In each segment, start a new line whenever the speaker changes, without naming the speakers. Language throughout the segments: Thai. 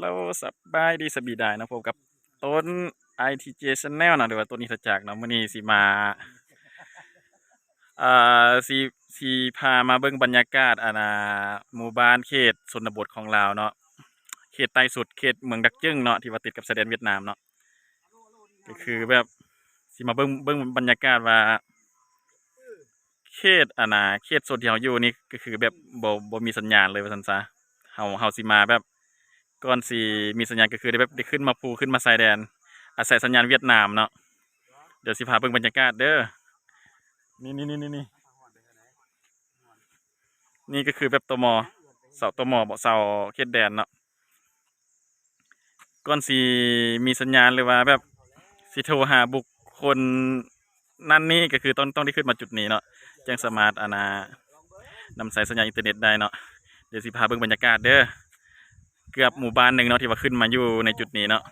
เราสบายดีสบีได้นะพบกับต้น ITJ Channel นะหรือว่าต้นอิทจักนะมื้อนี้สิมาอ่าสิสิพามาเบิ่งบรรยากาศอานาหมู่บ้านเขตชนบทของลาวเนาะเขตใต้สุดเขตเมืองดักจึงเนาะที่ว่าติดกับชายแดนเวียดนามเนาะก็คือแบบสิมาเบิ่งเบิ่งบรรยากาศว่าเขตอานาเขตโซนที่เราอยู่นี่ก็คือแบบบ่บ่มีสัญญาณเลยว่าซั่นซะเฮาเฮาสิมาแบบ ก่อนสิมีสัญญาณก็คือได้แบบได้ขึ้นมาภูขึ้นมาชายแดน อาศัยสัญญาณเวียดนามเนาะเดี๋ยวสิพาเบิ่งบรรยากาศเด้อนี่นี่นี่นี่นี่นี่ก็คือแบบตมเสาตมบ่เสาเขตแดนเนาะก่อนสิมีสัญญาณเลยว่าแบบสิโทรหาบุคคลนั่นนี่ก็คือต้องต้องได้ขึ้นมาจุดนี้เนาะแจ้งสามารถอานานำสายสัญญาณอินเทอร์เน็ตได้เนาะเดี๋ยวสิพาเบิ่งบรรยากาศเด้อ กือบหมู่บ้านหนึ่งเนาะที่ว่าขึ้นมาอยู่ในจุดนี้เนาะ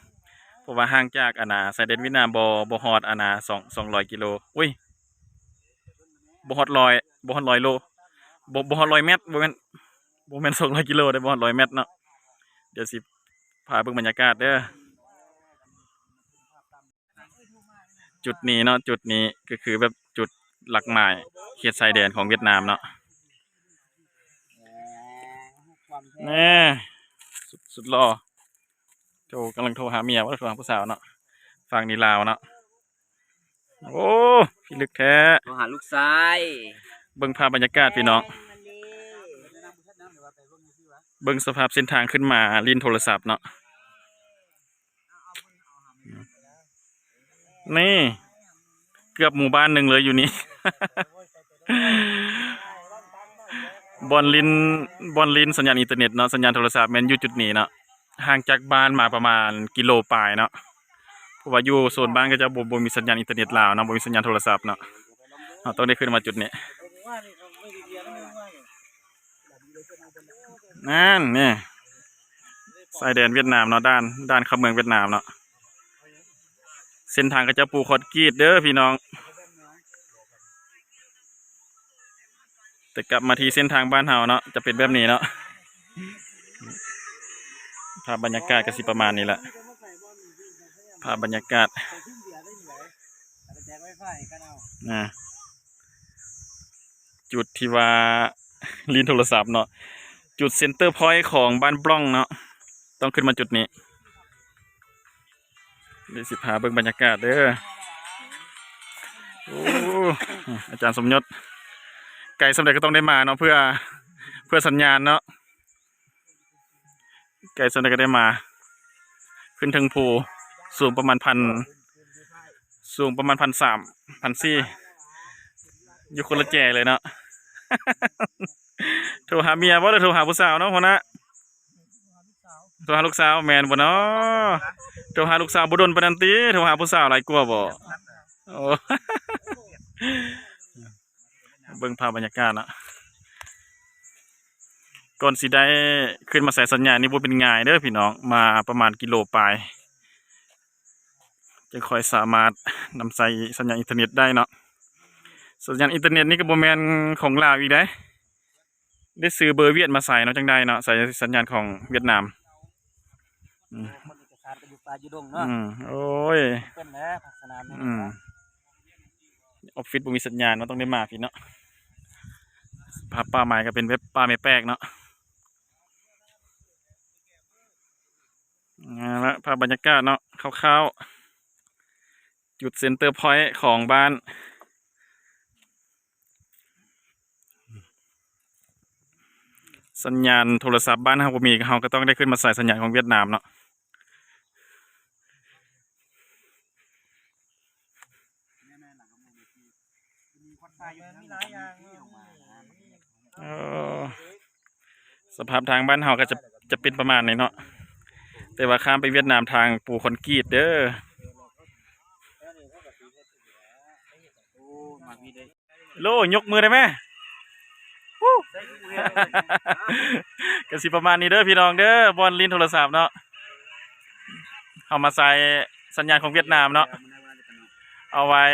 เพราะว่าห่างจากอาณาสายเดนเวินามบอบฮอดอาณาสองสองร้อยกิโลอุ้ยบฮอดร้อยบฮอดร้อยโลบอบฮอดร้อยเมตรบ่แม่นบ่แม่นสองร้อยกิโลได้บฮอดร้อยเมตรเนาะเดี๋ยวสิพาเบิ่งบรรยากาศเด้อจุดนี้เนาะจุดนี้ก็คือแบบจุดหลักหมายเขตชายแดนของเวียดนามเนาะแน่ สุดสุดรอโทรกำลังโทรหาเมียว่าโทรหาผู้สาวเนาะฟังนี่ลาวเนาะโอ้พี่ลึกแท้
โทรหาลูกชาย
เบิ่งภาพบรรยากาศพี่น้องเบิ่งสภาพเส้นทางขึ้นมาลิ้นโทรศัพท์เนาะนี่ เกือบหมู่บ้านหนึ่งเลยอยู่นี่ บอลลินบอลลินสัญญาณอินเทอร์เน็ตเนาะสัญญาณโทรศัพท์แมนอยู่จุดนี้เนาะห่างจากบ้านมาประมาณกิโลปลายเนาะเพราะว่าอยู่โซนบ้านก็จะบ่บ่มีสัญญาณอินเทอร์เน็ตลาวเนาะบ่มีสัญญาณโทรศัพท์เนาะเราต้องได้ขึ้นมาจุดนี้นั่นเนี่ยชายแดนเวียดนามเนาะด้านด้านเข้าเมืองเวียดนามเนาะเส้นทางก็จะปูคอนกรีตเด้อพี่น้อง แต่กลับมาที่เส้นทางบ้านเฮาเนาะจะเป็นแบบนี้เนาะภาพบรรยากาศก็สิประมาณนี้แหละภาพบรรยากาศนะจุดที่ว่าลินโทรศัพท์เนาะจุดเซ็นเตอร์พอยต์ของบ้านปล้องเนาะต้องขึ้นมาจุดนี้เดี๋ยวสิพาเบิ่งบรรยากาศเด้อโอ้อาจารย์สมยศ ไก่สำเร็จก็ต้องได้มาเนาะเพื่อเพื่อสัญญาณเนาะไก่สำเร็จก็ได้มา ขึ้นถึงภูสูงประมาณพันสูงประมาณพันสามพันสี่อยู่คนละแจเลยเนาะ โทรหาเมียว่าหรือโทรหาผู้สาวเนาะพอนะโทรหาลูกสาวแมนบ่เนาะโทรหาลูกสาวบุดนปนันตีโทรหาผู้สาวหลายกลัวบ่โอ้ เบิ่งภาพบรรยากาศนะก่อนสิได้ขึ้นมาใส่สัญญาณนี่บ่เป็นง่ายเด้อพี่น้องมาประมาณกิโลปลายจะค่อยสามารถนำใส่สัญญาณอินเทอร์เน็ตได้เนาะสัญญาณอินเทอร์เน็ตนี่ก็บ่แม่นของลาวอีกได้ได้ซื้อเบอร์เวียดมาใส่เนาะจังได้เนาะใส่สัญญาณของเวียดนาม
คนเอกสารก็อยู่ป่าอยู่ดง
อื
เนาะ
มโอ้ย
เป็นแล้วพักสนามนี่
อืมออฟฟิศบ่มีสัญญาณมันต้องได้มาพี่เนาะ ภาพป่าไม้ก็เป็นเว็บป่าไม้แปลกเนาะอ่าละภาพบรรยากาศเนาะคร่าวๆจุดเซ็นเตอร์พอยต์ของบ้าน สัญญาณโทรศัพท์บ้านเฮาบ่มีเฮาก็ต้องได้ขึ้นมาใส่สัญญาณของเวียดนามเนาะ
มีหลายอย่าง
เออสภาพทางบ้านเฮาก็จะจะเป็นประมาณนี้เนาะแต่ว่าข้ามไปเวียดนามทางปูคอนกรีตเด้อ
โอ้มาพี่เด้
โลยกมือได้ไหมวู้
ใส่กูเรียน
ก็สิประมาณนี้เด้อพี่น้องเด้อบอลลินโทรศัพท์เนาะเอามาใส่สัญญาณของเวียดนามเนาะเอาไว้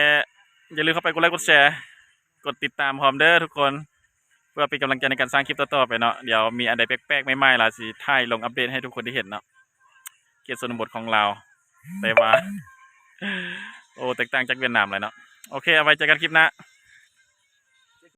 อย่าลืมเข้าไปกดไลค์กดแชร์กดติดตามพร้อมเด้อทุกคน เพื่อเป็นกำลังใจในการสร้างคลิปต่อๆไปเนาะเดี๋ยวมีอันใดแปลกๆใหม่ๆล่ะสิถ่ายลงอัปเดตให้ทุกคนได้เห็นเนาะเกียรติสนบทของเราวแต่ว่า โอ้แตกต่างจากเวียดนามเลยเนาะโอเคเอาไว้เจอกันคลิปหน้า